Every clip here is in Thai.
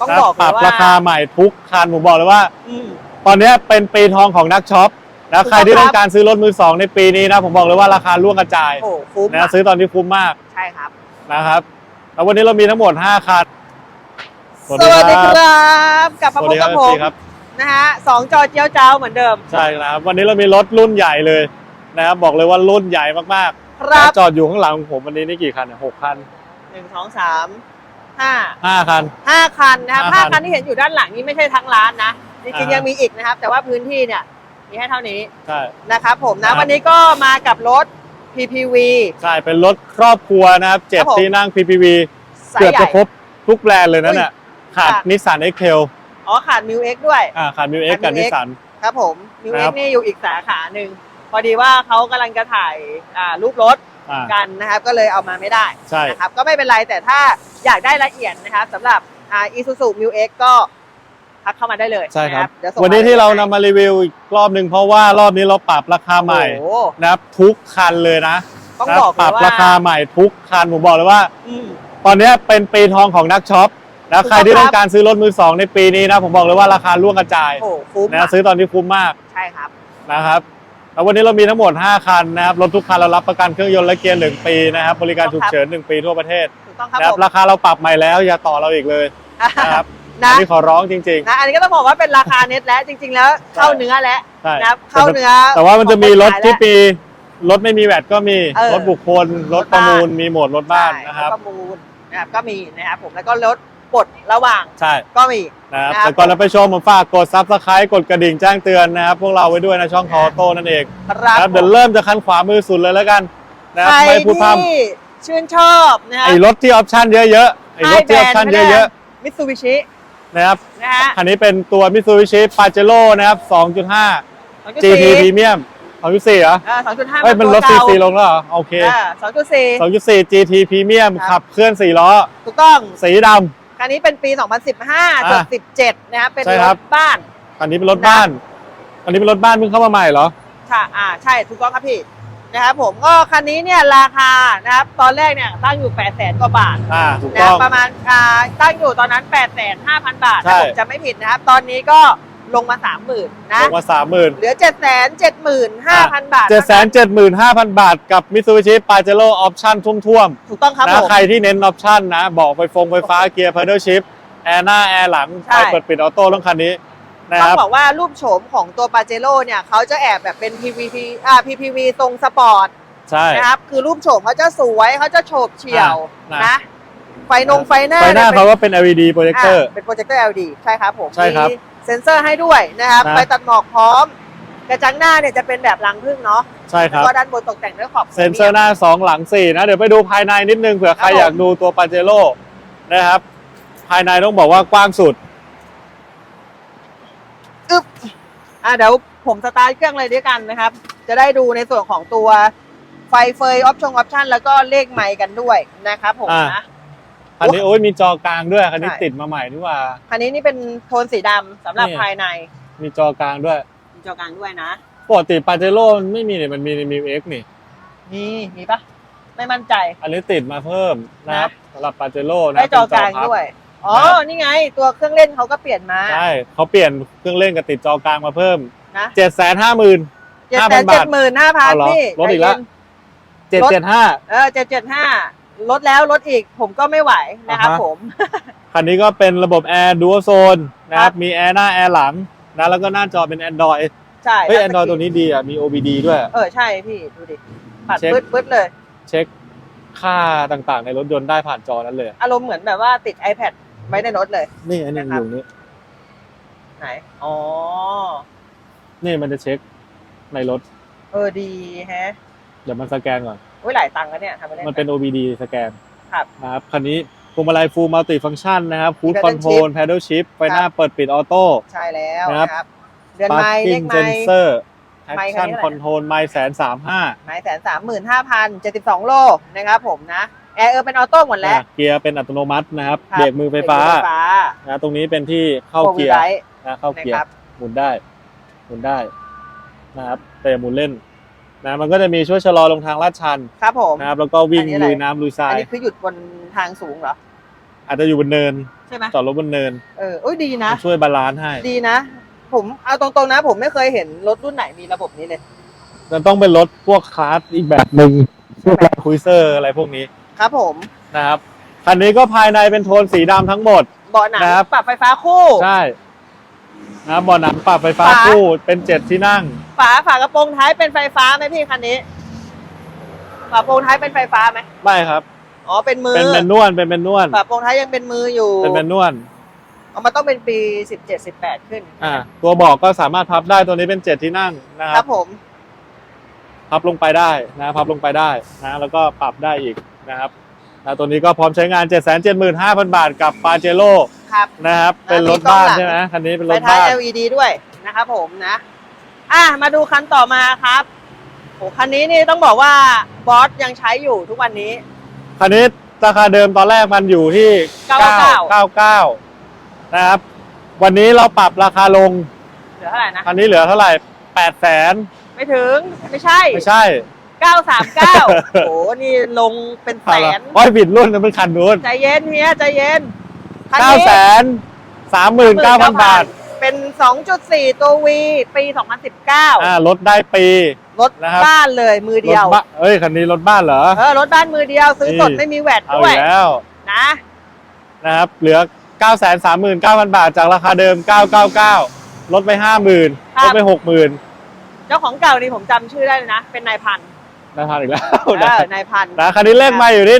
ต้องนะบอกปรับเลยว่าราคาใหม่ทุกคันผมบอกเลยว่า อืม ตอนนี้เป็นปีทองของนักช็อปนะถูกต้องใครที่ครับ ต้องการซื้อรถมือสองในปีนี้นะผมบอกเลยว่าราคาล่วงกระจายโอ้คุ้มนะอะซื้อตอนนี้คุ้มมากใช่ครับ นะครับแล้ววันนี้เรามีทั้งหมด 5 คันสวัสดีครับ กลับสมาวัพสบดีครักับบผมครับนะฮะสองจอเจียวเจ้าเหมือนเดิม ใช่ครับวันนี้เรามีรถรุ่นใหญ่เลยนะครับบอกเลยว่ารุ่นใหญ่มากครับๆจอดอยู่ข้างหลังของผมวันนี้นี่กี่คันเนี่ยหกคันหนึ่งสองสาม ห้าห้าคัน ห้าคันนะครับห้าห้าคัน คันที่เห็นอยู่ด้านหลังนี้ไม่ใช่ทั้งร้านนะจริงอ่าๆยังมีอีกนะครับ แต่ว่าพื้นที่เนี่ยมีให้เท่านี้ใช่ นะครับผมครันะบ วันนี้ก็มากับรถ PPV ใช่เป็นรถครอบครัวนะครับเจ็ดครับผม ที่นั่ง PPV สายเกือบใหญ่ จะครบทุกแบรนด์เลยนั่นอุ้ยน่ะขาดขาดนิสสันเอ็กเทลอ๋อขาดมิวเอ็กด้วย อ่าขาดมิวเอ็กขาดกับ Mil นิส X สัน ครับผมมิวคเอ็รักบ นี่อยู่อีกสาขาหนึ่งพอดีว่าเขากำลังจะถ่ายอ่ารูปรถ อ่ากันนะครับก็เลยเอามาไม่ได้ใช่ นะครับก็ไม่เป็นไรแต่ถ้าอยากได้ละเอียดนะครับสำหรับอ่าอีซูซูมิวเอ็กก็ทักเข้ามาได้เลยใช่ครับ นะเดี๋ยวส่งวันนี้ที่เรานำให้มารีวิวอีกรอบหนึ่งเพราะว่ารอบนี้เราปรับราคาใหม่โอ้โหนะครับทุกคันเลยนะต้องนะบอกปเลรัยบว่าราคาใหม่ทุกคันผมบอกเลยว่า อืม ตอนนี้เป็นปีทองของนักช็อปนะถูกต้องใครที่ครับ ต้องการซื้อรถมือสองในปีนี้นะผมบอกเลยว่าราคาล่วงกระจายโอ้คุ้มนะอะซื้อตอนนี้คุ้มมากใช่ครับ นะครับ แล้ววันนี้เรามีทั้งหมด 5 คันนะครับ รถทุกคันเรารับประกันเครื่องยนต์และเกียร์1ปีนะครับ บริการฉุกเฉิน 1 ปีทั่วประเทศถูกต้องครับนะครับผมราคาเราปรับใหม่แล้วอย่าต่อเราอีกเลยนะครับอันะนนี้ขอร้องจริง นะอันนี้ก็ต้องบอกว่าเป็นราคาเน็ตแล้วจริง ๆ แล้วเข้าเนื้อแล้วๆใช่ นะครับเข้าเนื้อแต่ว่ามันจะมีรถที่ปีปีรถไม่มีแวดก็มี เออรถบุคคล รถประมูล มีหมดรถบ้านนะครับประมูลนะครับก็มีนะครับผมแล้วก็รถ ปลดระหว่างใช่ก็มีนะครับครับแต่ก่อนเราไปชมผมฝากกดซับสไครต์กดกระดิ่งแจ้งเตือนนะครับ พวกเราไว้ด้วยนะช่องคอโต้นั่นเองครับครับเดี๋ยวเริ่มจากคันขวามือสุดเลยแล้วกันนะครับใครไม่พูดพร่ที่ชื่นชอบนะคำรับไอ้รถที่ออปชั่นเยอะๆไอ้รถที่ออปชั่นเยอะมิตซูบิชิๆนะครับนะฮะคันนี้เป็นตัว Mitsubishi Pajero นะครับ 2.5 GT Premium 2.4เหรอสองจุดห้าเฮ้ยมันลด CC ลงแล้วเหรอ โอเคสองจุดสี่2.4 GT Premium ครับขับเคลื่อน 4 ล้อ ถูกต้อง สีด คันนี้เป็นปี 2015จด17นะครับเป็นใช่รครัถบบ้านำคันนี้เป็นรถบ้านคันนี้เป็นรถบ้านเพิ่งเข้ามาใหม่เหรอ ค่ะ อ่า ใช่ ถูกต้องครับพี่ นะครับผม ก็คันนี้เนี่ยราคา นะครับ ตอนแรกเนี่ยตั้งอยู่ 8 0 0 0 0 0กว่าบาทอ่า ถูกนะต้องประมาณ อ่า ตั้งอยู่ตอนนั้น 8 5 0 0 0 บาทใช่ ถ้าผมจะไม่ผิดนะครับ ตอนนี้ก็ ลงมา30,000นะลงมา30,000เหลือ7 7 5 0 0 0บาท775,000บาทกับ Mitsubishi Pajero Option ท่วมถูกต้องครับๆผนะมใครที่เน้น Option นะ บอกไฟฟงไฟฟ้าเกียร์ Pedal Shift แอร์หน้าแอร์หลังใช่ไฟเปิดปิดออโต้ต้องคันนี้นะต้อคงรับบอกว่ารูปโฉมของตัวปาเจโร่เนี่ยเขาจะแอบแบบเป็น PPV อ่า PPV ทรงสปอร์ตใช่นะครับคือรูปโฉมเขาจะสวยเขาจะโฉบเฉี่ยวอะนะนะไฟนงไฟหน้าไฟหน้านี่ยเขาก็เป็น LED โปรเจคเตอร์อะเป็นโปรเจคเตอร์ LED ใช่ครับผมใช่ครับมี เซ็นเซอร์ให้ด้วยนะครับนะไฟตัดหมอกพร้อม กระจังหน้าเนี่ยจะเป็นแบบรังพึ่งเนาะใช่คแล้วรับ ก็ด้านบนตกแต่งด้วยขอบ เซ็นเซอร์หน้า 2 หลัง 4 นะ เดี๋ยวไปดูภายในนิดนึงเผื่อใครครับผม อยากดูตัวปาเจโร่นะครับ ภายในต้องบอกว่ากว้างสุด อึ๊บอะเดี๋ยวผมสตาร์ทเครื่องเลยด้วยกันนะครับ จะได้ดูในส่วนของตัวไฟเฟยออปชั่นออปชั่นแล้วก็เลขไมค์กันด้วยนะครับผมอะนะ คันนี้โอ้ยมีจอกลางด้วยคันนี้ใช่ ติดมาใหม่นี่หว่า คันนี้นี่เป็นโทนสีดำสำหรับนี่ภายในมีจอกลางด้วยมีจอกลางด้วยนะ ปกติปาเจโร่มันไม่มีเนี่ยมันมีในมิวเอ็กนี่ มีมีปะไม่มั่นใจ อันนี้ติดมาเพิ่มนะครับสำหรับปาเจโร่นะได้จอกลางเป็นพับ ด้วย อ๋อนะครับ นี่ไง ตัวเครื่องเล่นเขาก็เปลี่ยนมา ใช่เขาเปลี่ยนเครื่องเล่นกับติดจอกลางมาเพิ่มนะ7 5 0 0 0 0เจ็ดแสนเจ็ดหมื่นห้าพันเอาเหรอพี่ลดอีกแล้ว ใจเย็น775เออเจ็ดเจ็ดห้า ลดแล้วลดอีกผมก็ไม่ไหวนะครับอ่าฮะ ผม คันนี้ก็เป็นระบบแอร์ดูโซนนะคครัรับ บ มีแอร์หน้าแอร์หลังนะ แล้วก็หน้าจอเป็น Android ใช่เฮ้ยทัช Android สกรีตัวนี้ดีอะ มี OBD ด้วย เออใช่พี่ดูดิปัดเช็ค ปึ๊ดปึ๊ดเลย เช็คค่าต่างๆ ในรถยนต์ได้ผ่านจอนั้นเลย อารมณ์เหมือนแบบว่าติด iPad ไว้ในรถเลย นี่อันนี้นะครับ อยู่นี่ ไหน อ๋อ นี่มันจะเช็คในรถ เออดีแฮะ เดี๋ยวมันสแกนก่อน อุ้ยหลายตังค์แล้วเนี่ยทำไปเล่นมันเป็น OBD สแกนครับนะครับคันนี้พวงมาลัย Full Multi Function นะครับ Cruise Paddle Control Paddle Shift ไฟหน้าครับเปิดปิดออโต้ใช่แล้วนะครับนะครับเดือนไม้เลข Parking ไม้ Sensor ไมค์คัน Action นี้เท่าไหร่ Control ไมล์แสนสามห้าไม้แสนสามหมื่นห้าพันเจ็ดสิบสองโลนะครับผมนะแอร์เออเป็นออโต้หมดแล้ว เกียร์เป็นอัตโนมัตินะครับคบเบรกมือไฟฟ้าเบรกมือไฟฟ้านะตรงนี้เป็นที่เข้า Four wheel เกียร์ drive นะเข้าเกียร์นะครับหมุนได้ หมุนได้นะครับแต่อย่าหมุนเล่น นะมันก็จะมีช่วยชะลอลงทางลาดชันครับผม นะครับแล้วก็วิ่งอันนี้อะไร ลุยน้ำลุยทราอันย นี้คือหยุดบนทางสูงเหรอ อาจจะอยู่บนเนิน ใช่ไหมจอดรถบนเนินเอออุ้ยดีนะ มันช่วยบาลานซ์ให้ดีนะ ผมเอาตรงๆนะ ผมไม่เคยเห็นรถรุ่นไหนมีระบบนี้เลย มันต้องเป็นรถพวกคลาสอีกแบบหนึ่งพวกแบบคุยเซอร์อะไรพวกนี้ครับผม นะครับคันนี้ก็ภายในเป็นโทนสีดำทั้งหมด เบาะหนังนะครับ ปรับไฟฟ้าคู่ ใช่ นะครับเบาะหนังปรับไฟฟ้าฝา คู่เป็นเจ็ดที่นั่ง ฝาฝากระโปรงท้ายเป็นไฟฟ้าไหมพี่คันนี้ ฝากระโปรงท้ายเป็นไฟฟ้าไหมไม่ครับ อ๋อเป็นมือเป็นแมนนวลเป็นแมนนวลฝากระโปรงท้ายยังเป็นมืออยู่เป็นแมนนวลเอามันต้องเป็นปีสิบเจ็ดสิบแปดขึ้นอ่า ตัวเบอกก็สามารถพับได้ตัวนี้เป็นเจ็ดที่นั่งนะคครัรับบ ผมพับลงไปได้นะพับลงไปได้นะแล้วก็ปรับได้อีกนะครับ นะตัวนี้ก็พร้อมใช้งาน 7 7 5 0 0 0 บาทกับปาเจโร่ครับ นะครับ เป็นรถบ้านใช่ไหมคันนี้เป็นรไฟถท้าย บ้าน LED ด้วยนะครับผมนะ อะ มาดูคันต่อมาครับโอ้คันนี้นี่ต้องบอกว่าบอสยังใช้อยู่ทุกวันนี้ คันนี้ราคาเดิมตอนแรกมันอยู่ที่ 999 999นะครับ วันนี้เราปรับราคาลง เหลือเท่าไหร่นะ คันนี้เหลือเท่าไหร่8แสนไม่ถึง ไม่ใช่ ไม่ใช่ 939 โอ้นี่ลงเป็นแสน โอ้ยผิดรุ่นนะเป็นคันนู้นใจเย็นเฮียใจเย็นคัน9นี้แสน39,000บาท เป็น 2.4 ตัว V ปี2019อ่ารถได้ปี รถนะครับ บ้านเลยมือรเดีถยวบ้านเอ้ยคันนี้รถบ้านเหรอ เออ รถบ้านมือเดียว ซื้อสดนี่ ไม่มีแวดเอาด้วยอีกแล้วนะ นะครับ เหลือ 939,000 บาท จากราคาเดิม 999 ลดไป 50,000ลดไป 60,000 เจ้าของเก่านี่ผมจำชื่อได้เลยนะ เป็นนายพัน ธุ์นะทันอีกแล้วเอนะอนายพันธุ์นะคันนี้เลขมาอยู่ที่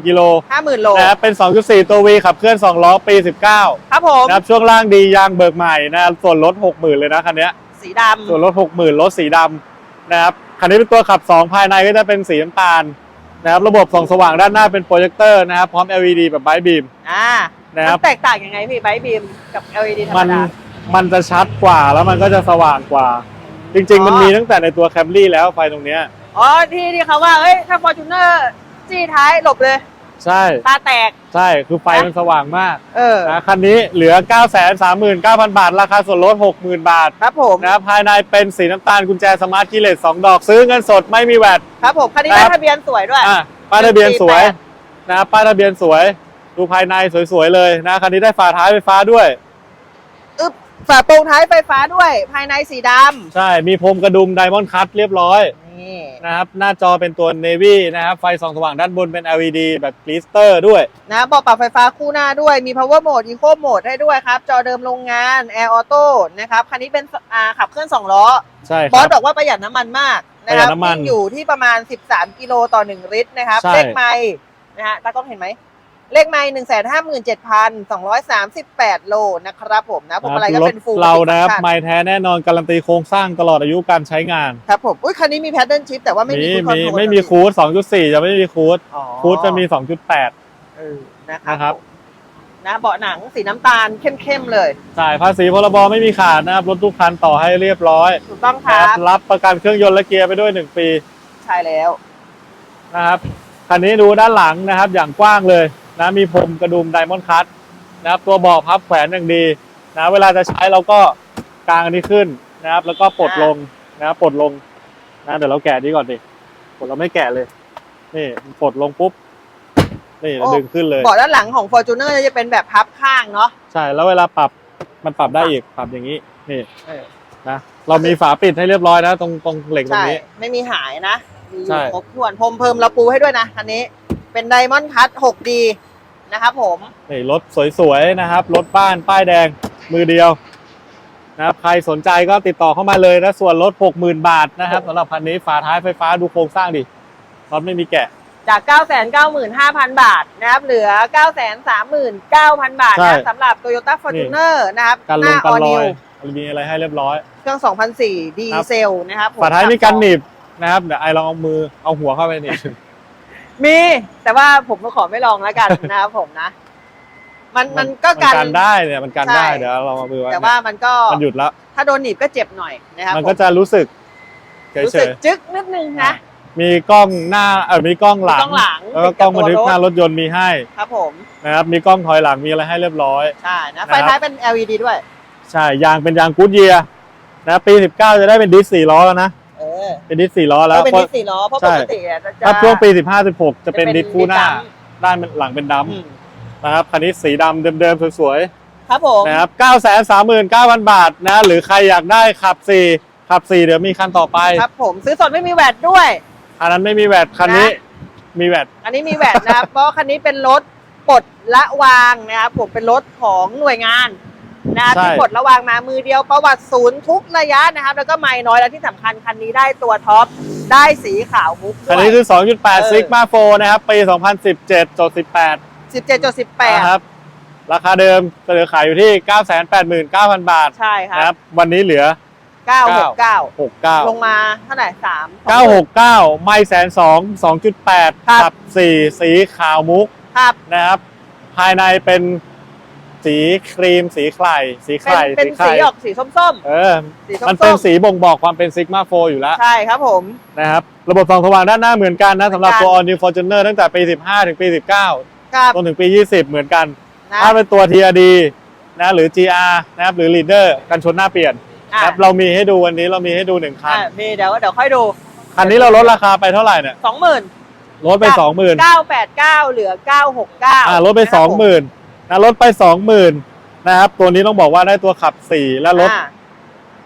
150,000กิโลห้าหมื่นโลนะครับเป็น 2.4 ตัว V ขับเคลื่อน2ล้อปี 19 ครับผมนะครับช่วงล่างดียางเบิกใหม่นะครับส่วนลด60,000 เลยนะคันเนี้ยสีดส่วนลด60,000 รถสีดำนะครับคันนี้เป็นตัวขับ 2 ภายในก็จะเป็นสีน้ำตาลนะครับระบบส่องสว่างด้านหน้าเป็นโปรเจคเตอร์นะครับพร้อม LED แบบไบบีมำอ่านะครับมันแตกต่างยังไงพี่ไบบีมกับ LED ธรรมัมนดามันจะชัดกว่าแล้วมันก็จะสว่างกว่า จริง ๆ มันอ๋อมีตั้งแต่ในตัวแคมรี่แล้วไฟตรงเนี้ยอ๋อที่ที่เขาว่าเอ้ยถ้าฟอร์จูเนอร์จี้ท้ายหลบเลย ใช่ตาแตก ใช่คือไฟมันสว่างมากเออ นะคันนี้เหลือ 939,000 บาท ราคาส่วนลด 60,000 บาทครับผม นะครับภายในเป็นสีน้ำตาลกุญแจสมาร์ทคีย์เลส2ดอกซื้อเงินสดไม่มีแวด ครับผม คันนี้คได้รับทะเบียนสวยด้วย อะป้ายทะเบียนสวย148นะครับป้ายทะเบียนสวย ดูภายในสวยๆเลยนะคันนี้ได้ฝาท้ายไฟฟ้าด้วย อึ๊บ ฝาโปร่งท้ายไฟฟ้าด้วย ภายในสีดใช่ มีพรมกระดุมไดมอนด์คัตเรียบร้อยำนี่ นะครับ หน้าจอเป็นตัว Navy นะครับ ไฟส่องสว่างด้านบนเป็น LED แบบกลิสเตอร์ด้วย นะเบอกปรับไฟฟ้าคู่หน้าด้วย มี power mode eco mode ให้ด้วยครับ จอเดิมโรงงาน air auto นะครับ คันนี้เป็นอ่าขับเคลื่อน2ล้อ ใช่คบอรัสบบอกว่าประหยัดน้ำมันมากนะครับประหยัดน้ำมันวิ่งอยู่ที่ประมาณ 13 กิโลต่อ 1 ลิตรนะครับใช่ เลขไม้นะฮะตากล้องเห็นไหม เลขไม้หนึ่งแสนห้าหมื่นเจ็ดพันสองร้อยสามสิบแปดโลนะครับผมนะผมอะไรก็เป็นฟูลเรานะครับไม่แท้แน่นอนการันตีโครงสร้างตลอดอายุการใช้งาน ครับผม อุ้ยคันนี้มีแพดเดิลชิพแต่ว่าไม่มีมีคูดคอนมีโทรลไม่มีคูด2.4จะไม่มีคูดอ๋อคูดจะมี2.8เออนะครับนะครับผมนะเบาะหนังสีน้ำตาลเข้มๆเลยจ่ายภาษีพรบไม่มีขาดนะครับรถทุกคันต่อให้เรียบร้อยถูกต้องคนะรัครับบรับประกันเครื่องยนต์และเกียร์ไปด้วย1ปี ใช่แล้วนะครับคันนี้ดูด้านหลังนะครับ อย่างกว้างเลย นะมีพรมกระดุมไดมอนด์คัตนะครับตัวเบาะพับแขวนอย่างดีนะเวลาจะใช้เราก็กางอันนี้ขึ้นนะครับ แล้วก็ปลดลงนะครับปลดลงนะเดี๋ยวเราแกะนี้ก่อนดิปลดเราไม่แกะเลย นี่ปลดลงปุ๊บนี่เราโอ้ดึงขึ้นเลยเบาะด้านหลังของ Fortuner จะเป็นแบบพับข้างเนาะใช่แล้วเวลาปรับมันปรับได้อีกปรับอย่างนี้นี่เออนะเรามีฝาปิดให้เรียบร้อยนะ ตรงตรงเหล็กตรใช่งนี้ไม่มีหายนะมีอใช่ยู่ครบถ้วนพรมเพิ่มเราปูให้ด้วยนะคันนี้ เป็นไดมอนด์คัต 6D นะครับผมนี่รถสวยๆนะครับ รถบ้านป้ายแดงมือเดียวนะครับใครสนใจก็ติดต่อเข้ามาเลยนะส่วนลด60,000 บาทนะครับสำหรับคันนี้ฝาท้ายไฟฟ้าดูโครงสร้างดิรถไม่มีแกะจาก 995,000 บาทนะครับ เหลือ 939,000 บาทใช่นะสำหรับ Toyota Fortuner นะครับกันหลน้างกัน All รอย New มีอะไรให้เรียบร้อย เครื่อง 2004 ดีเซลนะครับผมฝาท้ายมีกันหนีบนะครับ เดี๋ยวไอลองเอามือเอาหัวเข้าไปหนีบ มี แต่ว่าผมก็ขอไม่ลองแล้วกันนะครับผมนะ มันมันก็มันกันกัน ได้เนี่ยมันกันได้ใช่เดี๋ยวเรามาดูว่าแต่ว่ามันก็มันหยุดแล้ว ถ้าโดนหนีบก็เจ็บหน่อยนะครับมันผก็จะรู้สึกเฉรู้สึกยจึ๊กนิดนึงนะๆมีกล้องหน้าเออมีกล้องหลัมีงกล้องหลังแล้วก็กล้องบันทึกหน้ารถยนต์มีให้ครับผม นะครับมีกล้องถอยหลังมีอะไรให้เรียบร้อย ใช่นะนะครับไฟท้ายเป็น LED ด้วย ใช่ยางเป็นยางกูดเยียร์นะปี 19 จะได้เป็นดิสสี่ล้อแล้วนะ เออเป็นดิสสี่ล้อแล้วเป็นเพราะดิสสี่ล้อเพราะใช่ปกติอะจะ ถ้าช่วงปี 15 16 จะเป็นจะเป็นดิสคู่หน้า ดิสด ด้านหลังเป็นดัมอืมนะครับ คันนี้สีดำเดิมๆ สวยครับผม ๆ นะครับ 939,000 บาทนะ หรือใครอยากได้ขับ 4 ขับ 4 เดี๋ยวมีคันต่อไป ครับผมซื้อสดไม่มีแวดด้วยอันนั้นไม่มีแวดคันนี้มีแวด อันนี้มีแวดนะครับ เพราะคันนี้เป็นรถปลดละวางนะครับผมเป็นรถของหน่วยงาน นะครับใช่ ที่ปลดละวางมามือเดียวประวัติศูนย์ทุกระยะนะครับ แล้วก็ไม่น้อยและที่สำคัญคันนี้ได้ตัวท็อปได้สีขาวมุกด้คันวยนี้คือ เออ 2.8 Sigma 4 นะครับ ปี 2017จด18สิบเจ็ดจุดสิบแปดนะครับ ราคาเดิมเสนอขายอยู่ที่ 989,000 บาทใช่คนะรัครับบวันนี้เหลือเก้าหกเก้าลง69 มาเท่าไหร่สาม 969 ไม่แสนสอง2.8ครับขับ4 สีขาวมุกครับ นะครับ ภายในเป็น สีครีมสีไข่สีเป็นไข่เป็นสีออกสีส้มเออๆสีส้มันเป็นมสีบ่งบอกความเป็น Sigma 4อยู่แล้วๆใช่ครับผม นะครับ ระบบส่องสว่างด้านหน้าเหมือนกันนะสำหรับเหมืตัอวนกัน All New Fortuner ตั้งแต่ปี 15 ถึงปี 19ครับจนถึงปี 20 เหมือนกัน นะถ้าเป็นตัว TRD นะหรือ GR นะครับหรือ Leader กันชนหน้าเปลี่ยนอะนะครับเรามีให้ดูวันนี้เรามีให้ดูหนึ่งคัน อะมีเดี๋ยวเดี๋ยวค่อยดูคันนี้เราลดราคาไปเท่าไหร่เนี่ย สองหมื่นลดไปจากสองหมื่นเก้าแปดเก้าเหลือเก้าหกเก้าอ่าลดไปสองหมื่ นนะลดไปสองหมื่นนะครับตัวนี้ต้องบอกว่าได้ตัวขับสี่และรถ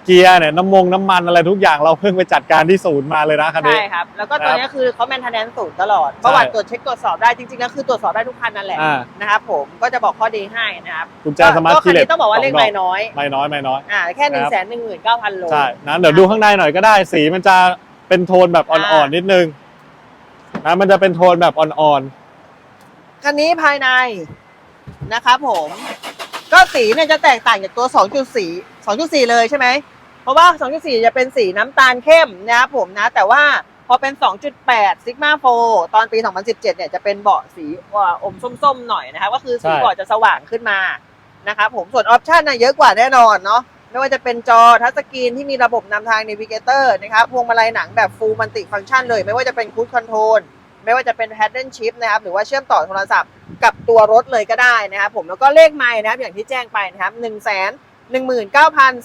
เกียร์เนี่ยน้ำมงน้ำมันอะไรทุกอย่างเราเพิ่งไปจัดการที่ศูนย์มาเลยนะคันนี้ ใช่ครับ แล้วก็ตัวครับนี้คือเขาแมนเทนแนนสูตรตลอดประวัติตรวจเช็คตรวจสอบได้จริงๆแล้วคือตรวจสอบได้ทุกคันนั่นแหละอ่า นะครับผมก็จะบอกข้อดีให้นะครับกุญแจสมาร์ทก็คีคันย์เลสนี้ต้องบอกว่าเลขไม่น้อยไม่น้อยไม่น้อย อ่าแค่หนึ่งแสนหนึ่งหมื่นเก้าพันโล ใช่นะเดี๋ยวดูข้างในหน่อยก็ได้ สีมันจะเป็นโทนแบบอ่อนอ่าๆนิดนึงนะมันจะเป็นโทนแบบอ่อนคันนี้ภายใน นะครับผม ก็สีเนี่ยจะแตกต่างจากตัว 2.4 2.4 เลยใช่ไหม เพราะว่า 2.4 จะเป็นสีน้ำตาลเข้มนะครับผมนะ แต่ว่าพอเป็น 2.8 Sigma 4ตอนปี 2017 เนี่ยจะเป็นเบาะสีอมส้มๆ หน่อยนะครับ ก็คือสีเบาะจะสว่างขึ้นมานะครับผม ส่วนออปชันน่ะเยอะกว่าแน่นอนเนาะ ไม่ว่าจะเป็นจอทัชสกรีนที่มีระบบนำทาง Navigator นะครับ พวงมาลัยหนังแบบ Full Multi Function เลย ไม่ว่าจะเป็น Cruise Control ไม่ว่าจะเป็น Paddle Shift นะครับหรือว่าเชื่อมต่อโทรศัพท์กับตัวรถเลยก็ได้นะครับผมแล้วก็เลขไม้นะครับอย่างที่แจ้งไปนะครับ1 1 9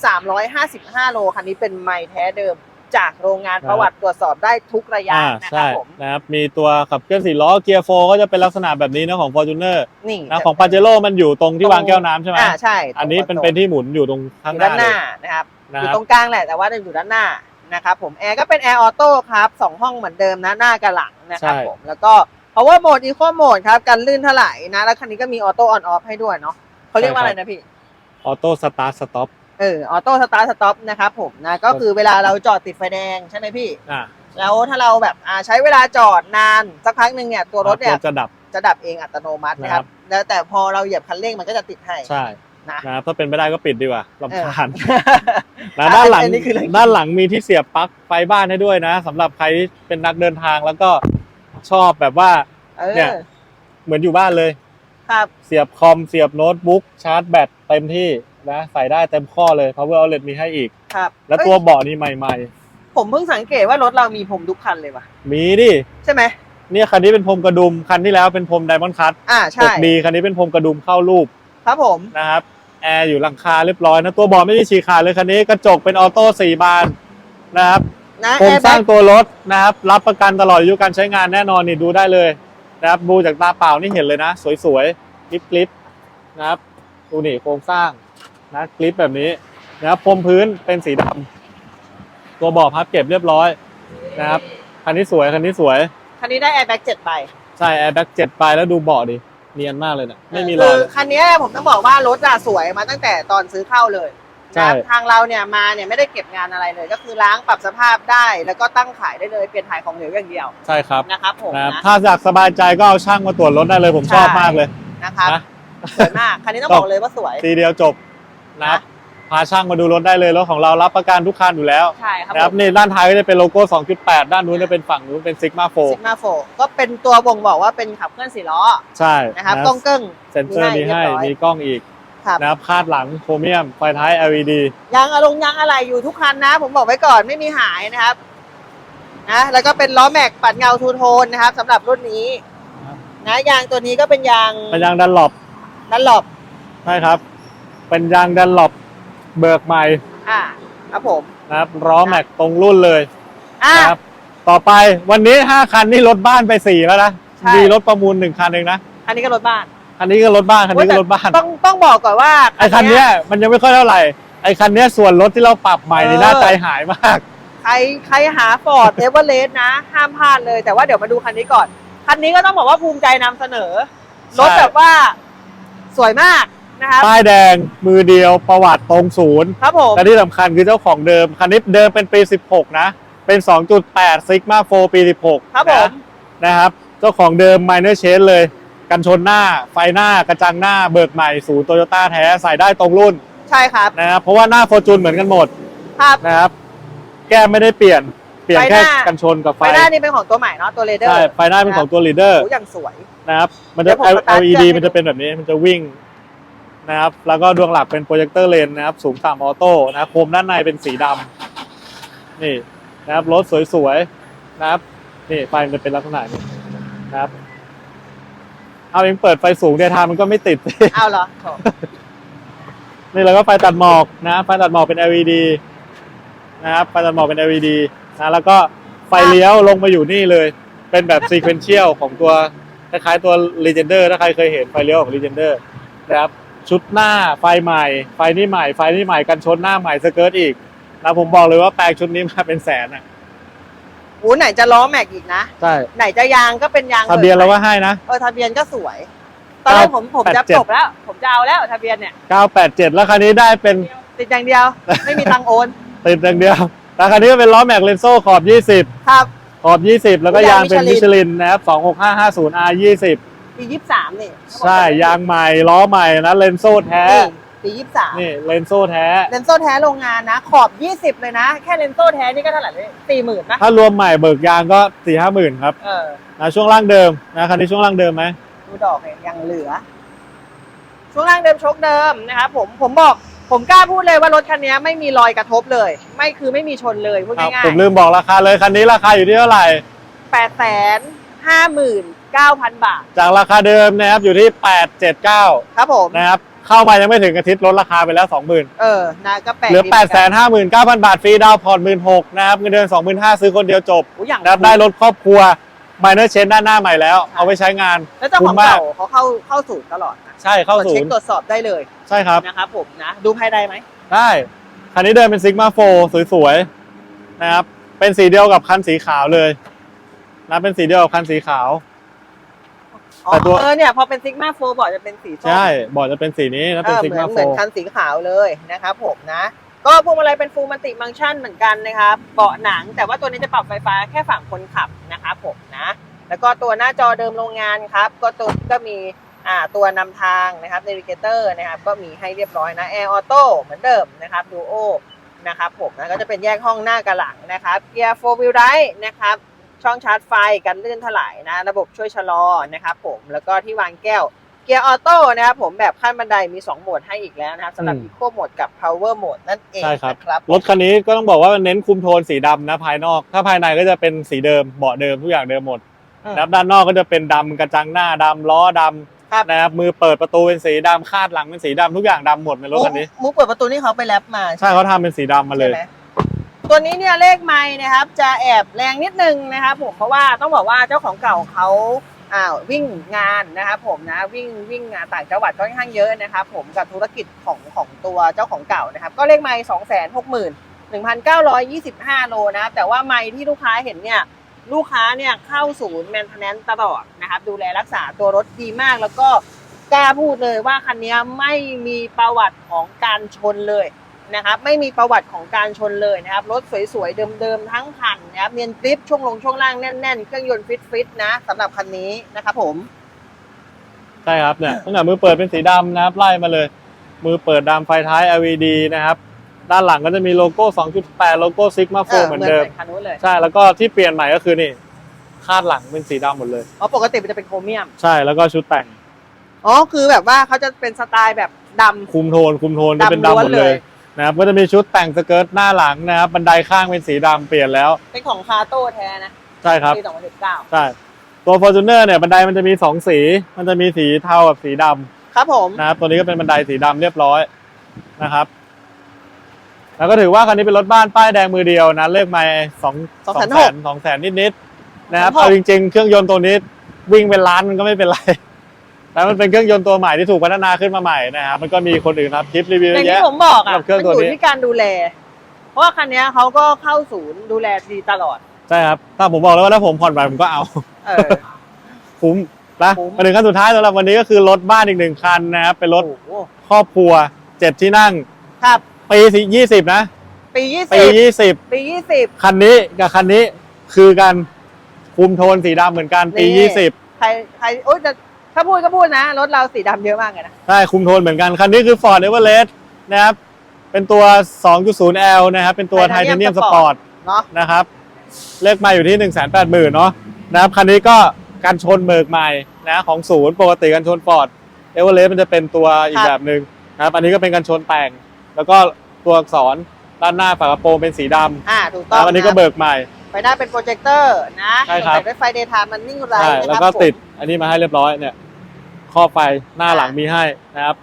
3 5 5 โลคันนี้เป็นไม้แท้เดิมจากโรงงานประวัติตรวจสอบได้ทุกระๆยะอ่านะครัใช่บผมนะครับมีตัวขับเคลื่อนสี่ล้อเกียร์โฟก็จะเป็นลักษณะแบบนี้นะของ Fortuner นี่นะของ Pajero มันอยู่ตรงที่วางแก้วน้ำใช่ไหมอ่าใช่ อันนี้เป็นเป็นที่หมุนอยู่ตรงอข้างยู่หน้าด้านหเลน้ายนะครับนะอยู่ครับตรงกลางแหละแต่ว่าอยู่ด้านหน้า นะครับผมแอร์ก็เป็นแอร์ออโต้ครับสองห้องเหมือนเดิมนะหน้ากับหลังนะครับผมแล้วก็ power mode eco mode ครับกันลื่นถลายนะ แล้วคันนี้ก็มีออโต้ออนออฟให้ด้วยเนาะเขาเรียกว่าอะไรนะพี่ ออโต้สตาร์ทสต็อปเออออโต้สตาร์ทสต็อปนะครับผมนะก็คือเวลาเราจอดติดไฟแดงใช่ไหมพี่ อ่าแล้วถ้าเราแบบอ่าใช้เวลาจอดนานสักพักหนึ่งเนี่ยตัวรถเนี่ยจะดับ จะดับเองอัตโนมัตินะครับ แล้วแต่พอเราเหยียบคันเร่งมันก็จะติดให้ใช่ นะนะครับถ้าเป็นไม่ได้ก็ปิดดีกว่าลำคาญเออนะด้านหลังอันนี้คือเรื่องด้านหลังมีที่เสียบปลั๊กไฟบ้านให้ด้วยนะสำหรับใครที่เป็นนักเดินทางแล้วก็ชอบแบบว่าเอเนี่ยอเหมือนอยู่บ้านเลย ครับเสียบคอมเสียบโน้ตบุ๊กชาร์จแบตเต็มที่นะใส่ได้เต็มข้อเลย power outlet มีให้อีกครับ แล้วเอ้ยตัวเบาะนี่ใหม่ผมเพิ่งสังเกตว่ารถเรามีพรมทุกคันเลยว่ะๆมีดิใช่ไหมเนี่ยคันนี้เป็นพรมกระดุมคันที่แล้วเป็นพรมไดมอนด์คัตอ่าปใช่กดีคันนี้เป็นพรมกระดุมเข้ารูปครับผมนะครับ แอร์อยู่หลังคาเรียบร้อยนะ ตัวเบาะไม่ได้ฉีกขาดเลยคันนี้ กระจกเป็นออโต้สี่บานนะครับนะโครงสร้างแอร์แบ็คตัวรถนะครับ รับประกันตลอดอายุการใช้งานแน่นอนนี่ดูได้เลยนะครับดูจากตาเปล่านี่เห็นเลยนะ สวยๆกริบกริบๆนะครับดูนี่โครงสร้างนะกริบแบบนี้นะครับพรมพื้นเป็นสีดำตัวเบาะพับเก็บเรียบร้อยนะครับคันนี้สวยคันนี้สวยคันนี้ได้แอร์แบ็กเจ็ดใบใช่แอร์แบ็กเจ็ดไปแล้วดูเบาะดิ เนียนมากเลยเนะไม่มีรคือยอเลยคันนี้ผมต้องบอกว่ารถอะสวยมาตั้งแต่ตอนซื้อเข้าเลยใช่ นะทางเราเนี่ยมาเนี่ยไม่ได้เก็บงานอะไรเลย ก็คือล้างปรับสภาพได้ แล้วก็ตั้งขายได้เลยเปลี่ยนถ่ายของเหลวอย่างเดียวใช่ครับนะครับผมนะครับนะ ถ้าอยากสบายใจก็เอาช่างมาตรวจรถได้เลยผมชอบใช่ มากเลยนะครับนะ สวยมากคันนี้ต้องก็บอกเลยว่าสวย ทีเดียวจบนะครับนะ พาช่างมาดูรถได้เลยรถของเรารับประกันทุกคันอยู่แล้วใช่ครับนะครับผมนี่ด้านท้ายก็จะเป็นโลโก้ 2.8 ด้านนู้นจะเป็นฝั่งนู้นเป็นซิกมาโฟซิกมาโฟก็เป็นตัวบ่งบอกว่าเป็นขับเคลื่อนสี่ล้อใช่นะครับกล้องเกิ้งเซ็นเซอร์มีให้เรียบร้อยมีกล้องอีกครับนะครับคาดหลังโครเมียมไฟท้าย LED ยางอารมณ์ยางอะไรอยู่ทุกคันนะ ผมบอกไว้ก่อนไม่มีหายนะครับนะแล้วก็เป็นล้อแม็กปัดเงาทูโทนนะครับสำหรับรุ่นนี้ครับนะยางตัวนี้ก็เป็นยางเป็นยางดันหลบนันหลบใช่ครับ เป็นยางดันหลบ เบิกใหม่อ่าครับผมนะครับล้อแม็กตรงรุ่นเลยอ่า นะครับ ต่อไปวันนี้ 5 คันนี่รถบ้านไป 4 แล้วนะ ใช่ มีรถประมูล 1 คันเองนะ อันนี้ก็รถบ้านคันนี้ก็รถบ้าน คันนี้ก็รถบ้าน ต้องต้องบอกก่อนว่า ไอ้คันเนี้ยมันยังไม่ค่อยเท่าไหร่ ไอ้คันเนี้ยส่วนรถที่เราปรับใหม่นี่เออ น่าใจหายมาก ใครใครหาฟอร์ดเอเวอเรสต์นะ ห้ามพลาดเลยแต่ว่าเดี๋ยวมาดูคันนี้ก่อน คันนี้ก็ต้องบอกว่าภูมิใจนำเสนอ รถใช่แบบว่าสวยมาก นะครับ ป้ายแดงมือเดียวประวัติตรงศูนย์ครับผมและที่สำคัญคือเจ้าของเดิม คันนี้เดิมเป็นปี 16 นะ เป็น 2.8 Sigma 4 ปี 16 ครับผมนะนะครับ เจ้าของเดิม Minor Change เลย กันชนหน้า ไฟหน้ากระจังหน้าเบิกใหม่ศูนย์โตโยต้าแท้ใส่ได้ตรงรุ่น ใช่ครับนะครับ เพราะว่าหน้าฟอร์จูนเหมือนกันหมดครับนะครับ แก้มไม่ได้เปลี่ยนเปลี่ยนไฟหแค่น้ากันชนกับไฟ ไฟหน้านี่เป็นของตัวใหม่เนาะตัวเรเดอร์ ใช่ ไฟหน้าเป็นของตัว leader โอ้อย่างสวยนะครับ มันเดี๋จะยวผมสตาร์ท LED เครื่องให้มันจะเป็นแบบนี้ มันจะวิ่ง นะครับ แล้วก็ดวงหลักเป็นโปรเจคเตอร์เลนนะครับ สูงต่ำออโต้นะครับโคมด้านในเป็นสีดำนี่นะครับรถสวยๆนะครับนี่ไฟมันจะเป็นลักษณะนี้นะครับ เอาเองเปิดไฟสูงเดทางมันก็ไม่ติด เอาเหรอโถนี่แล้วก็ไฟตัดหมอกนะไฟตัดหมอกเป็น LED นะครับไฟตัดหมอกเป็น LED นะแล้วก็ไฟเลี้ยวลงมาอยู่นี่เลย เป็นแบบ sequential ของตัวคล้ายๆตัว Legender ถ้าใครเคยเห็นไฟเลี้ยวของ Legender นะครับ ชุดหน้าไฟใหม่ ไฟนี่ใหม่ ไฟนี่ใหม่กันชนหน้าใหม่สเกิร์ตอีกนะผมบอกเลยว่าแปลงชุดนี้มาเป็นแสนอะโอ้ไหนจะล้อแม็กอีกนะ ใช่ ไหนจะยางก็เป็นยางทะเบียนเราบิก็ให้นะ เออทะเบียนก็สวย ตอนแรกผมผมจะ87จบแล้ว ผมจะเอาแล้วทะเบียนเนี่ย987แล้วคันนี้ได้เป็นติดอย่างเดียว ไม่มีตังค์โอนติดอย่างเดียวแล้วคันนี้ก็เป็นล้อแม็กเลนโซ่ขอบ20ครับขอบ 20 แล้วก็ยางเป็นยางมิ Michelin ชลินนะครับ 26550 R 20 ปียี่สิบสามนี่ใช่ยางใหม่ล้อใหม่นะเลนโซ่แท้นี่ปียี่สิบสามนี่เลนโซ่แท้ เลนโซ่แท้โรงงานนะ ขอบยี่สิบเลยนะ แค่เลนโซ่แท้นี่ก็เท่าไหร่เลยสี่หมื่นนะถ้ารวมใหม่เบิกยางก็4 5หมื่นครับเออนะช่วงล่างเดิมนะคันนี้ช่วงล่างเดิมไหมดูดอกเนี่ยยังเหลือ ช่วงล่างเดิมโชคเดิมนะครับผมผมบอกผมกล้าพูดเลยว่ารถคันนี้ไม่มีรอยกระทบเลย ไม่คือไม่มีชนเลยพูดครับง่ายผมลืมบอกราคาเลยคันนี้ราคาอยู่ที่เท่าไหร่ๆแปดแสนห้าหมื่น เก้าพันบาท จากราคาเดิมนะครับอยู่ที่ 879 ครับผม นะครับ เข้ามายังไม่ถึงอาทิตย์ลดราคาไปแล้ว 20,000 เออนะก็แปลกเหลือดีมืนกัน859,000 บาท ฟรีดาวน์ผ่อน16,000นะครับ เงินเดือน25,000ซื้อคนเดียวจบโอ้ยอย่างนะครับได้รถครอบครัวไมเนอร์เชนด้านหน้าใหม่แล้ว เอาไปใช้งานแล้วเจ้าของคุ้มมากเก่าเขาเข้าเข้าศูนย์ตลอดนะใช่เข้าตรวจศูเช็นคย์ตรวจสอบได้เลยใช่ครับ นะครับผมนะ ดูภายในไหมได้คันนี้เดินเป็นซิกมาโฟสวยๆนะครับ เป็นสีเดียวกับคันสีขาวเลยนะเป็นสีเดียวกับคันสีขาวอ๋อ แต่ตัว เออเนี่ยพอเป็นซิกมาโฟบอกจะเป็นสีส้มใช่บอกจะเป็นสีนี้นะเอเป็นอซิกเหมือมานโฟเหมือนคันสีขาวเลยนะครับผมนะ ก็พวงมาลัยเป็นฟูลมัลติฟังก์ชันเหมือนกันนะครับเบาะหนัง แต่ว่าตัวนี้จะปรับไฟฟ้าแค่ฝั่งคนขับนะครับผมนะ แล้วก็ตัวหน้าจอเดิมโรงงานครับ ก็ตัวก็มีอ่าตัวนำทางนะครับ n น v เกเตอร์นะครับ ก็มีให้เรียบร้อยนะแอร์ออโต้เหมือนเดิมนะครับดูโอนะครับผมนะก็จะเป็นแยกห้องหน้ากับหลังนะครับเกียร์โฟวิลไรนะครับ ช่องชาร์จไฟกันลื่นถลายนะ ระบบช่วยชะลอนะครับผมแล้วก็ที่วางแก้วเกียร์ออโต้นะครับผมแบบขั้นบันไดมี 2 โหมดให้อีกแล้วนะครับสำหรับ Eco โหมดกับ Power โหมดนั่นเองใช่ครับนะครับ รถคันนี้ก็ต้องบอกว่าเน้นคุมโทนสีดำนะภายนอก ถ้าภายในก็จะเป็นสีเดิมเบาะเดิมทุกอย่างเดิมหมดอืมนะครับด้านนอกก็จะเป็นดำกระจังหน้าดำล้อดครับำนะครับมือเปิดประตูเป็นสีดำคาดหลังเป็นสีดำทุกอย่างดำหมดในรถคันนี้มุกเปิดประตูนี่เขาไปแรปมาใช่เขาทำเป็นสีดำมาเลยใช่ไหม ตัวนี้เนี่ยเลขไม้นะครับจะแอบแรงนิดนึงนะครับผมเพราะว่าต้องบอกว่าเจ้าของเก่าเขาอ่าวิ่งงานนะครับผมนะวิ่งวิ่งงานต่างจังหวัดค่อนข้างเยอะนะครับผมกับธุรกิจของของตัวเจ้าของเก่านะครับ ก็เลขไม้สองแสนหกหมื่นหนึ่งพันเก้าร้อยยี่สิบห้าโลนะครับแต่ว่าไม้ที่ลูกค้าเห็นเนี่ยลูกค้าเนี่ยเข้าศูนย์แมนเทนแนนตลอดนะครับดูแลรักษาตัวรถดีมากแล้วก็กล้าพูดเลยว่าคันนี้ไม่มีประวัติของการชนเลย นะครับไม่มีประวัติของการชนเลยนะครับรถสวยๆเดิมๆทั้งคันนะครับเนียนกริปช่วงลงช่วงล่างแน่นๆ เครื่องยนต์ฟิตๆนะสำหรับคันนี้นะครับผมใช่ครับเนี่ยตั้งแต่มือเปิดเป็นสีดำนะครับไล่มาเลย มือเปิดดำไฟท้าย LED นะครับด้านหลังก็จะมีโลโก้ 2.8 โลโก้ Sigma เออ4เหมือนเดิมคันนู้นเลยใช่แล้วก็ที่เปลี่ยนใหม่ก็คือนี่คาดหลังเป็นสีดำหมดเลยอ๋อปกติมันจะเป็นโครเมียม ใช่แล้วก็ชุดแต่งอ๋อคือแบบว่าเขาจะเป็นสไตล์แบบดำคุมโทนคุมโทนจะเป็นดำล้ดำวนหมดเลยเลย นะครับก็จะมีชุดแต่งสเกิร์ตหน้าหลังนะครับบันไดข้างเป็นสีดำเปลี่ยนแล้วเป็นของคาโต้แท้นะใช่ครับ ปี2019 ใช่ ตัว Fortuner เนี่ยบันไดมันจะมีสองสี มันจะมีสีเทากับสีดำครับผมนะครับ ตัวนี้ก็เป็นบันไดสีดำเรียบร้อยนะครับ แล้วก็ถือว่าคันนี้เป็นรถบ้านป้ายแดงมือเดียวนะเลขไม้สองสองแสนสองแสนนิดๆนะครับเอาจริงๆ เครื่องยนต์ตัวนี้วิ่งเป็นล้านมันก็ไม่เป็นไร แล้วมันเป็นเครื่องยนต์ตัวใหม่ที่ถูกพัฒนาขึ้นมาใหม่นะครับมันก็มีคนอื่นครับคลิปรีวิวอเยย่างอะที่แยะ ผมบอกอะกับเครื่องมันตัวอยู่นี้ที่การดูแล เพราะว่าคันเนี้ยเขาก็เข้าศูนย์ดูแลดีตลอด ใช่ครับถ้าผมบอกแล้วว่าถ้าผมผ่อนไปผมก็เอา เออ คุ้มนะคุ้ม มาถึงขั้นสุดท้ายสำหรับวันนี้ก็คือรถบ้านอีกหนึ่งคันนะครับเป็นรถโอ้โหครอบครัวเจ็ดที่นั่งครับ ปียี่สิบนะปียี่ปีสิบยี่สิบปียี่สิบ คันนี้กับคันนี้คือกันคุมโทนสีดำเหมือนกันปีนี่ ยี่สิบ ใครใครโอ๊ยแต่ ถ้าพูดก็พูดนะ รถเราสีดำเยอะมากเลยนะ ใช่คุมโทนเหมือนกัน คันนี้คือ Ford Everest นะครับ เป็นตัว 2.0L นะครับ เป็นตัวไท Titanium เทเนียมส Sport ปอร์ตเนาะนะครับ เลขมาอยู่ที่ 1 8 0 0 0 0เนาะนะครับ คันนี้ก็การชนเบิกใหม่นะของศูนย์ปกติการชน Ford Everest มันจะเป็นตัวอีกแบบหนึ่งนะครับ อันนี้ก็เป็นการชนแต่ง แล้วก็ตัวอักษรด้านหน้าฝากระโปรงเป็นสีดำอ่าถูกนะต้คองรับอันนี้ก็ะเบิกใหม่ไฟหน้าเป็นโปรเจคเตอร์นะใช่ครับ แต่ด้วยไฟเดย์ไทม์มันนิ่งไรใช่นะครับแล้วก็ผมติดอันนี้มาให้เรียบร้อยเนี่ย ครอบไฟหน้าหลังอ่ามีมีให้นะครับ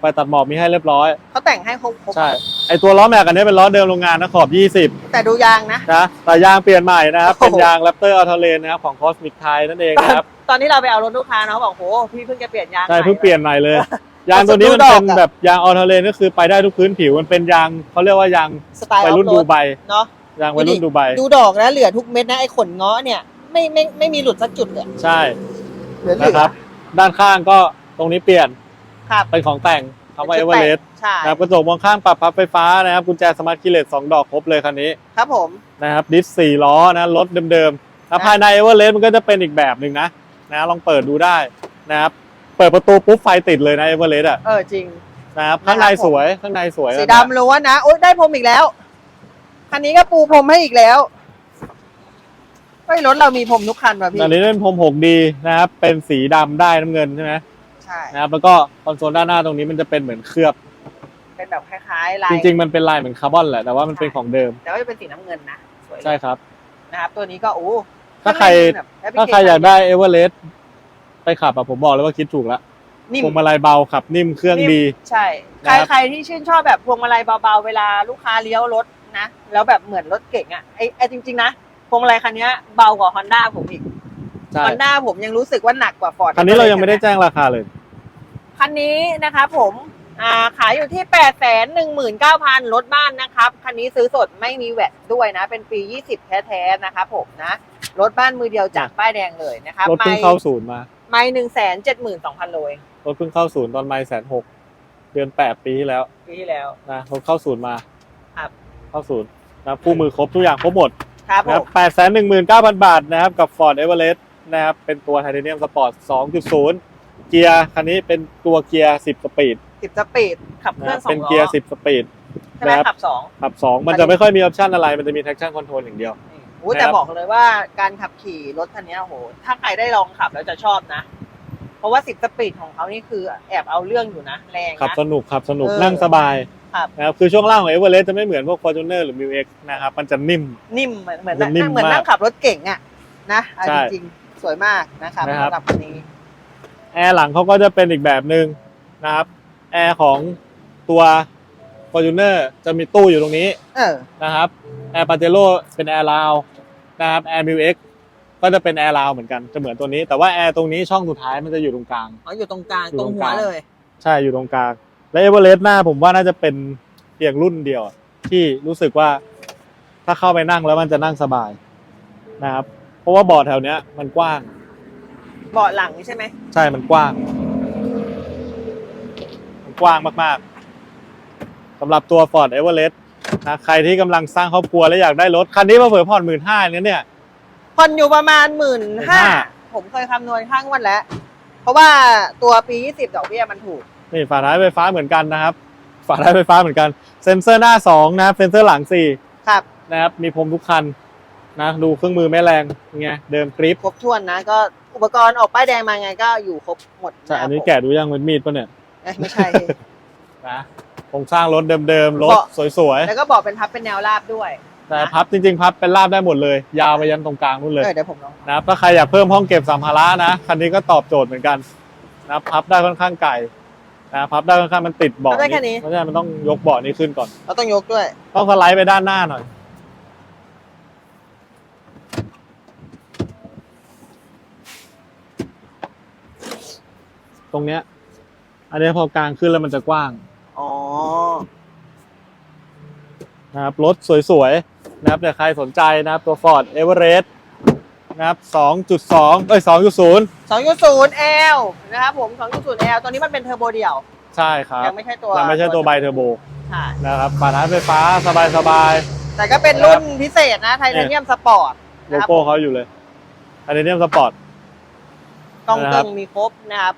ไฟตัดหมอกมีให้เรียบร้อย เขาแต่งให้ครบครบใช่ ไอตัวล้อแม็กอันนี้เป็นล้อเดิมโรงงานนะขอบ 20 แต่ดูยางนะ นะแต่ยางเปลี่ยนใหม่นะครับ โอ้เป็นโหยาง Raptor a l t e r a n นะครับของ Cosmic Thai นั่นเองนะครับตอนที่เราไปเอารถลูกค้าเนาะบอกโหพี่เพิ่งจะเปลี่ยนยางใช่ใหม่เพิ่งเปลี่ยนใหม่เลย ยางตัวนี้มันดูดเป็อกนอะแบบยาง a l t e r a n ก็คือไปได้ทุกพื้นผิวมันเป็นยางเขาเรียกว่ายางสไตล์วัยรุ่นออฟโรดูดไบเนาะ ยางวัยรุ่นดูไบดูดอกนะเหลือทุกเม็ดนะไอ้ขนเงาะเนี่ยไม่ไม่ไม่มีหลุดสักจุดเลยใช่เหลือเหลืนะครับ ด้านข้างก็ตรงนี้เปลี่ยนครับเป็นของแต่งคำว่าป็เอนเวชุอดเรแต่สงใช่นะครับกระจกมองข้างปรับพับไฟฟ้านะครับกุญแจสมาร์ทคีย์เลสสองดอกครบเลยคันนี้ครับผมนะครับดิสสี่ล้อนะรถเดิมๆนะภายในเอเวอเรสต์มันก็จะเป็นอีกแบบหนึ่งนะนะลองเปิดดูได้นะครับเปิดประตูปุ๊บไฟติดเลยนะเอเวอเรสต์อะเออจริงนะครับข้างในสวยข้างในสวยสีนะดำล้วนนะโอ๊ยได้พรมอีกแล้วคันนี้ก็ปูพรมให้อีกแล้ว เฮ้ยรถเรามีพรมทุกคันว่ะพี่ อันนี้เป็นพรม 6D นะครับ เป็นสีดำได้น้ำเงินใช่ไหมใช่ นะครับ แล้วก็คอนโซลด้านหน้าตรงนี้มันจะเป็นเหมือนเคลือบ เป็นแบบคล้ายๆลายจริง ๆ มันเป็นลายเหมือนคาร์บอนแหละ แต่ว่ามันเป็นของเดิม แต่ว่าจะเป็นสีน้ำเงินนะ สวยเลยใช่ครับ นะครับ ตัวนี้ก็โอ้ถ้าใครแบบแอปพลิถ้าเคชันใครอยากได้เอเวอเรสต์ไปขับอะผมบอกเลยว่าคิดถูกแล้วนิ่ม พวงมาลัยเบาขับนิ่มเครื่องดี ใช่ ใครนะครับ ใครที่ชื่นชอบแบบพวงมาลัยเบาๆ เวลาลูกค้าเลี้ยวรถนะ แล้วแบบเหมือนรถเก่งอะไอ้ไอ้จริงๆนะ พวงมาลัยคันเนี้ยเบากว่า Honda ผมอีกใช่ Honda ผมยังรู้สึกว่าหนักกว่า Ford คันนี้เรายังไม่ได้แจ้งราคาเลย คันนี้นะคะผมอ่าขายอยู่ที่8ปดแสนหนึ่งหมื่นเก้าพันรถบ้านนะครับ คันนี้ซื้อสดไม่มีแวตด้วยนะ เป็นปี20แท้ๆนะครับผมนะรถบ้านมือเดียวจากป้ายแดงเลยนะครับรถเพิ่งเข้าศูนย์มา ไม่หนึ่งแสนเจ็ดหมื่นสองพันโลเองรถเพิ่งเข้าศูนย์ตอนไม่แสนหกเดือนแปดปีที่แล้ว ปีที่แล้วนะรถเข้าศูนย์มา ครับ เข้าศูนย์นะคู่มือครบทุกอย่างครบหมด ครับผนะครับมแปดแสนหนึ่งหมื่นเก้าพันบาทนะครับ กับ Ford Everest นะครับ เป็นตัวไทเทเนียมสปอร์ตสองจุดศูนย์เกียร์คันนี้เป็นตัวเกียร์สิบสปีดสิบสปีดขับเคลื่นะอนสองเป็นล้อเกียร์สิบสปีดใช่ไหมนะครับขับสองขับสองมันจะไม่ค่อยมีออปชั่นอะไร มันจะมี traction control อย่างเดียวโอ้แต่นะครับบอกเลยว่าการขับขี่รถคันนี้โอ้โห ถ้าใครได้ลองขับแล้วจะชอบนะ เพราะว่าสิบสปีดของเขานี่คือแอบเอาเรื่องอยู่นะ แรงขับนะสนุกขับสนุกเออนั่งสบาย ครับ นะครับคือช่วงล่างของ Everest จะไม่เหมือนพวก Fortuner หรือ m u X นะครับมันจะนิ่ม นิ่มเหมือนเหมือนมันนิ่มเหมือนนั่งมากขับรถเก่งอะนะเอาใช่จริงๆ สวยมากนะครับนะครับ สำหรับคันนี้ แอร์หลังเขาก็จะเป็นอีกแบบหนึ่งนะครับแอร์ของตัว Fortuner จะมีตู้อยู่ตรงนี้ เออ นะครับแอร์ปาเจโร่เป็นแอร์ลาวนะครับแอร์มิวเอ็กก็จะเป็นแอร์ลาวเหมือนกันจะเหมือนตัวนี้ แต่ว่าแอร์ตรงนี้ช่องสุดท้ายมันจะอยู่ตรงกลาง อ๋ออยู่ตรงกลางอยู่ตรตรงงหักวลาง เลย ใช่อยู่ตรงกลาง และเอเวอเรสต์หน้าผมว่าน่าจะเป็นเพียงรุ่นเดียว ที่รู้สึกว่าถ้าเข้าไปนั่งแล้วมันจะนั่งสบายนะครับ เพราะว่าเบาะแถวเนี้ยมันกว้าง เบาะหลังใช่ไหมใช่มันกว้าง มันกว้างมากๆสำหรับตัว Ford Everest นะใครที่กำลังสร้างครอบครัวและอยากได้รถ คันนี้มาเผื่อผ่อนหมื่นห้าเนี่ยผ่อนอยู่ประมาณหมื่นห้า15,000ผมเคยคำนวณข้างวันแล้ว เพราะว่าตัวปียี่สิบดอกเบี้ยมันถูก นี่ฝาท้ายไฟฟ้าเหมือนกันนะครับ ฝาท้ายไฟฟ้าเหมือนกัน เซ็นเซอร์หน้าสองนะครับ เซ็นเซอร์หลังสี่ครับ นะครับ มีพรมทุกคันนะดูเครื่องมือแม่แรงเป็นไงเดิมกริปครบถ้วนนะ ก็อุปกรณ์ออกป้ายแดงมาไงก็อยู่ครบหมดใช่ะอันนี้ผมแกะดูยังเป็นมีดปะเนี่ยเอ้ยไม่ใช่นะโครงสร้างรถเดิมๆรถเบาะสวยแล้วก็บอกเป็นพับเป็นแนวราบด้วยๆแต่พับจริงๆพับเป็นราบได้หมดเลย ยาวไปยันตรงกลางนู่นเลยเออเดี๋ยวผมลองนะครับถ้าใครอยากเพิ่มห้องเก็บสัมภาระนะคันนี้ก็ตอบโจทย์เหมือนกันนะครับพับได้ค่อนข้างไกล นะพับได้ค่อนข้างมันติดเบาะพับได้แค่นี้เพราะฉะนั้นมันต้องยกเบาะนี้ขึ้นก่อน เราต้องยกด้วย ต้องสไลด์ไปด้านหน้าหน่อยตรรงเนี้ย อันนี้พอกลางขึ้นแล้วมันจะกว้างอ๋อ นะครับรถสวยๆนะครับแต่ใครสนใจนะครับตัว Ford Everest นะครับ 2.2 เอ้ย 2.0 2.0 L นะครับผม 2.0 L ตัวนี้มันเป็นเทอร์โบเดี่ยว ใช่ครับยังไม่ใช่ตัวยังไม่ใช่ตัวไบเทอร์โบใช่นะครับฝาท้ายไฟฟ้าสบายแต่ก็เป็นรุ่นพิเศษนะไทเทเนียมสปอร์ตๆโลนะครับโก้เขาอยู่เลยอันนี้เนี่ยสปอร์ตกล้องนะคเกิรับงมีครบนะครับ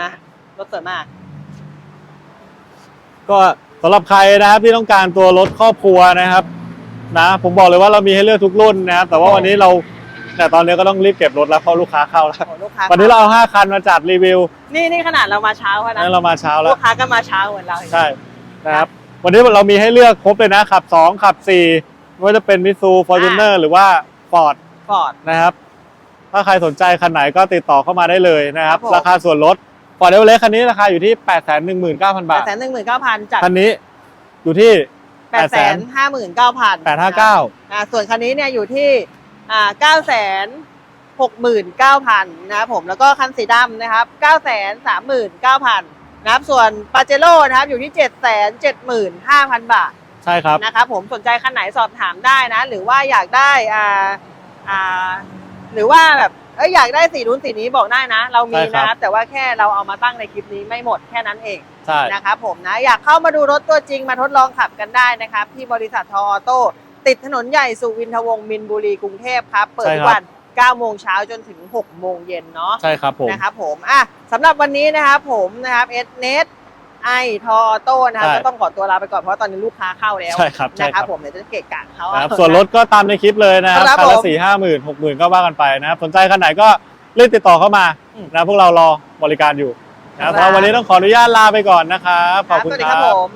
นะรถสวยมาก ก็สำหรับใครนะครับที่ต้องการตัวรถครอบครัวนะครับนะผมบอกเลยว่าเรามีให้เลือกทุกรุ่นนะครับแต่ว่าวันนี้เรา แต่ตอนนี้ก็ต้องรีบเก็บรถแล้วเพราะลูกค้าเข้าแล้ว โอ้ลูกค้าวันนี้เราเอาห้าคันมาจัดรีวิวนี่นี่ขนาดเรามาเช้าแล้วนะนั่นเรามาเช้าแล้ลูวกค้าก็มาเช้าเหมือนเราใช่นะครับ วันนี้เรามีให้เลือกครบเลยนะขับ 2 ขับ4ไม่ว่าจะเป็นมิซูฟอร์จูเนอร์หรือว่าฟอร์ดฟอร์ด นะครับ ถ้าใครสนใจคันไหนก็ติดต่อเข้ามาได้เลยนะครับ ครับผม ราคาส่วนลดฟอร์ดเอเวอเรสต์คันนี้ราคาอยู่ที่ 8 1 9 0 0 0 แปบาดท แสนหนึ่งหมื่นเก้าพันจัดคันนี้อยู่ที่ แปดแสนห้าหมื่นเก้าพัน859 อ่าส่วนคันนี้เนี่ยอยู่ที่ อ่าเก้าแสนหกหมื่นเก้าพันนะครับผมแล้วก็คันสีดำนะครับเก้าแสนสามหมื่นเก้าพันนะครับส่วนปาเจโร่นะครับอยู่ที่เจ็ดแสนเจ็ดหมื่นห้าพันบาทใช่ครับนะครับผมสนใจคันไหนสอบถามได้นะ หรือว่าอยากได้อ่าอ่าหรือว่าแบบเอยอยากได้สีนู้นสีนี้บอกได้นะ เรามีใช่ครับนะครับแต่ว่าแค่เราเอามาตั้งในคลิปนี้ไม่หมดแค่นั้นเองใช่นะครับผมนะอยากเข้ามาดูรถตัวจริงมาทดลองขับกันได้นะครับ ที่บริษัททออโต้ ติดถนนใหญ่สุวินทวงศ์มินบุรีกรุงเทพครับ เปิดทุกวัน9โมงเช้าจนถึง 6 โมงเย็นเนาะใช่ครับผมนะครับผมอะสำหรับวันนี้นะครับผมนะครับเอสเนสไอทออโต้นะครับใช่ก็ต้องขอตัวลาไปก่อนเพราะว่าตอนนี้ลูกค้าเข้าแล้วใช่ครับใช่นะคครัรับบผมเดี๋ยวจะเกะกะเขานะครับส่วนรถก็ตามในคลิปเลยนะครับครับคันละผมสี่ห้าหมื่นหกหมื่นก็ว่ากันไปนะครับสนใจคันไหนก็รีบติดต่อเข้ามาอืมนะพวกเรารอบริการอยู่นะครับครับเพราะวันนี้ต้องขออนุญาตลาไปก่อนนะครับขอบคุณสวัสดีคครัรับบผม